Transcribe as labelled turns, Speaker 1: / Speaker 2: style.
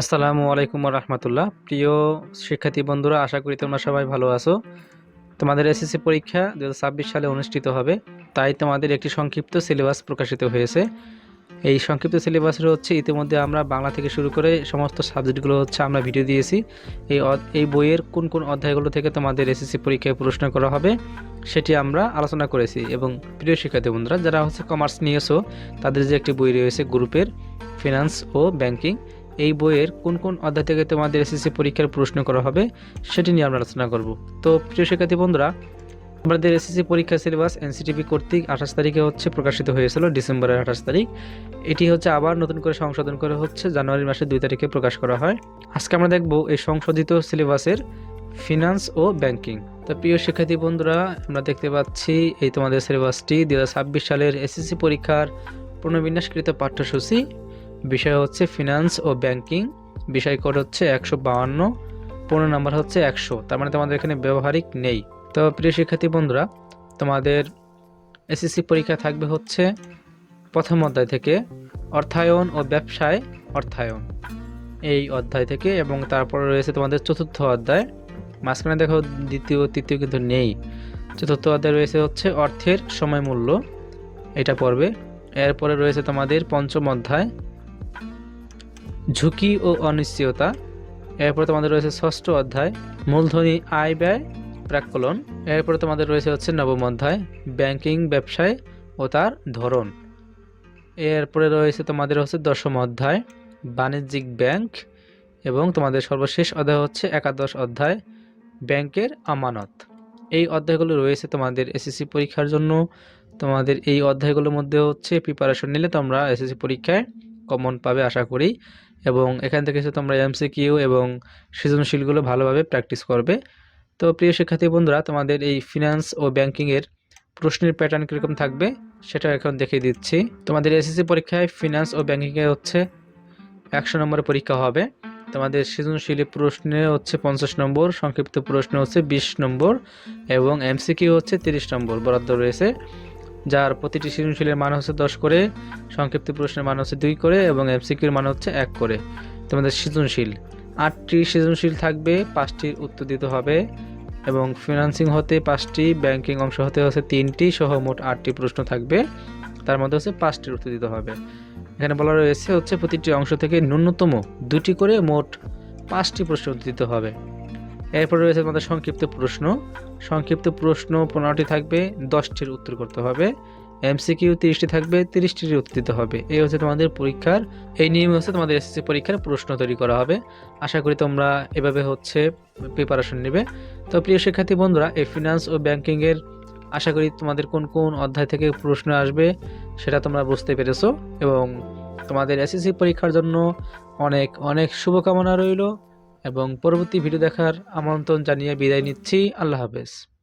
Speaker 1: আসসালামু আলাইকুম রহমতুল্লাহ প্রিয় শিক্ষার্থী বন্ধুরা, আশা করি তোমরা সবাই ভালো আছো। তোমাদের এসএসসি পরীক্ষা দু হাজার ছাব্বিশ সালে অনুষ্ঠিত হবে, তাই তোমাদের একটি সংক্ষিপ্ত সিলেবাস প্রকাশিত হয়েছে। এই সংক্ষিপ্ত সিলেবাসের হচ্ছে, ইতিমধ্যে আমরা বাংলা থেকে শুরু করে সমস্ত সাবজেক্টগুলো হচ্ছে আমরা ভিডিও দিয়েছি। এই এই বইয়ের কোন কোন অধ্যায়গুলো থেকে তোমাদের এসএসসি পরীক্ষায় প্রশ্ন করা হবে, সেটি আমরা আলোচনা করেছি। এবং প্রিয় শিক্ষার্থী বন্ধুরা, যারা হচ্ছে কমার্স নিয়েছো, তাদের যে একটি বই রয়েছে, গ্রুপের ফিনান্স ও ব্যাংকিং এই বইয়ের কোন কোন অধ্যায় থেকে তোমাদের এসএসসি পরীক্ষার প্রশ্ন করা হবে সেটি নিয়ে আমরা আলোচনা করব। তো প্রিয় শিক্ষার্থী বন্ধুরা, আমাদের এসএসসি পরীক্ষা সিলেবাস এনসিটিভি কর্তৃক আঠাশ তারিখে হচ্ছে প্রকাশিত হয়েছিল, ডিসেম্বরের আঠাশ তারিখ। এটি হচ্ছে আবার নতুন করে সংশোধন করে হচ্ছে জানুয়ারি মাসের দুই তারিখে প্রকাশ করা হয়। আজকে আমরা দেখব এই সংশোধিত সিলেবাসের ফিনান্স ও ব্যাংকিং। তো প্রিয় শিক্ষার্থী বন্ধুরা, আমরা দেখতে পাচ্ছি এই তোমাদের সিলেবাসটি দু হাজার ছাব্বিশ সালের এসএসসি পরীক্ষার পুনর্বিন্যাসকৃত পাঠ্যসূচি। বিষয় হচ্ছে ফিনান্স ও ব্যাংকিং বিষয় কোড হচ্ছে একশো বাউান্ন পনেরো নাম্বার হচ্ছে একশো, তার মানে তোমাদের এখানে ব্যবহারিক নেই। তো প্রিয় শিক্ষার্থী বন্ধুরা, তোমাদের এসএসসি পরীক্ষা থাকবে হচ্ছে প্রথম অধ্যায় থেকে অর্থায়ন ও ব্যবসায় অর্থায়ন। এই অধ্যায় থেকে এবং তারপরে রয়েছে তোমাদের চতুর্থ অধ্যায়, মাঝখানে দেখো দ্বিতীয় তৃতীয় কিন্তু নেই। চতুর্থ অধ্যায় রয়েছে হচ্ছে অর্থের সময় মূল্য এটা পড়বে। এরপরে রয়েছে তোমাদের পঞ্চম অধ্যায় ঝুঁকি ও অনিশ্চয়তা। এরপরে তোমাদের রয়েছে ষষ্ঠ অধ্যায়, মূলধনী আয় ব্যয়, প্রাক্কলন। এরপরে তোমাদের রয়েছে হচ্ছে নবম অধ্যায়, ব্যাংকিং ব্যবসায় ও তার ধরন। এরপরে রয়েছে তোমাদের হচ্ছে দশম অধ্যায়, বাণিজ্যিক ব্যাংক এবং তোমাদের সর্বশেষ অধ্যায় হচ্ছে একাদশ অধ্যায়, ব্যাংকের আমানত। এই অধ্যায়গুলো রয়েছে তোমাদের এসএসসি পরীক্ষার জন্য। তোমাদের এই অধ্যায়গুলোর মধ্যে হচ্ছে প্রিপারেশন নিলে তোমরা এসএসসি পরীক্ষায় কমন পাবে আশা করি। এবং এখান থেকে তোমরা এমসিকিউ এবং সৃজনশীলগুলো ভালোভাবে প্র্যাকটিস করবে। তো প্রিয় শিক্ষার্থী বন্ধুরা, তোমাদের এই ফিনান্স ও ব্যাংকিংয়ের প্রশ্নের প্যাটার্ন কীরকম থাকবে, সেটা এখন দেখিয়ে দিচ্ছি। তোমাদের এসএসসি পরীক্ষায় ফিনান্স ও ব্যাংকিংয়ে হচ্ছে একশো নম্বরের পরীক্ষা হবে। তোমাদের সৃজনশীল প্রশ্নে হচ্ছে পঞ্চাশ নম্বর, সংক্ষিপ্ত প্রশ্ন হচ্ছে বিশ নম্বর এবং এমসিকিউ হচ্ছে তিরিশ নম্বর বরাদ্দ রয়েছে। যার প্রতিটি সৃজনশীলের মান হচ্ছে দশ করে, সংক্ষিপ্ত প্রশ্নের মান হচ্ছে দুই করে এবং এমসিকিউর মান হচ্ছে এক করে। তোমাদের সৃজনশীল। আটটি সৃজনশীল থাকবে, পাঁচটির উত্তর দিতে হবে এবং ফিনান্সিং হতে পাঁচটি ব্যাংকিং অংশ হতে হচ্ছে তিনটি, সহ মোট আটটি প্রশ্ন থাকবে। তার মধ্যে হচ্ছে পাঁচটির উত্তর দিতে হবে। এখানে বলা রয়েছে হচ্ছে প্রতিটি অংশ থেকে ন্যূনতম দুটি করে মোট পাঁচটি প্রশ্ন উত্তর দিতে হবে। এরপরে রয়েছে আমাদের সংক্ষিপ্ত প্রশ্ন। সংক্ষিপ্ত প্রশ্ন পনেরোটি থাকবে, দশটির উত্তর করতে হবে। এমসিকিউ তিরিশটি থাকবে, তিরিশটির উত্তর দিতে হবে। এই হচ্ছে তোমাদের পরীক্ষার, এই নিয়মে হচ্ছে তোমাদের এসএসসি পরীক্ষার প্রশ্ন তৈরি করা হবে। আশা করি তোমরা এভাবে হচ্ছে প্রিপারেশন নেবে। তো প্রিয় শিক্ষার্থী বন্ধুরা, এই ফিনান্স ও ব্যাংকিংয়ের আশা করি তোমাদের কোন কোন অধ্যায় থেকে প্রশ্ন আসবে সেটা তোমরা বুঝতে পেরেছ। এবং তোমাদের এসএসসি পরীক্ষার জন্য অনেক অনেক শুভকামনা রইল। এবং পরবর্তী ভিডিও দেখার আমন্ত্রণ জানিয়ে বিদায় নিচ্ছি। আল্লাহ হাফেজ।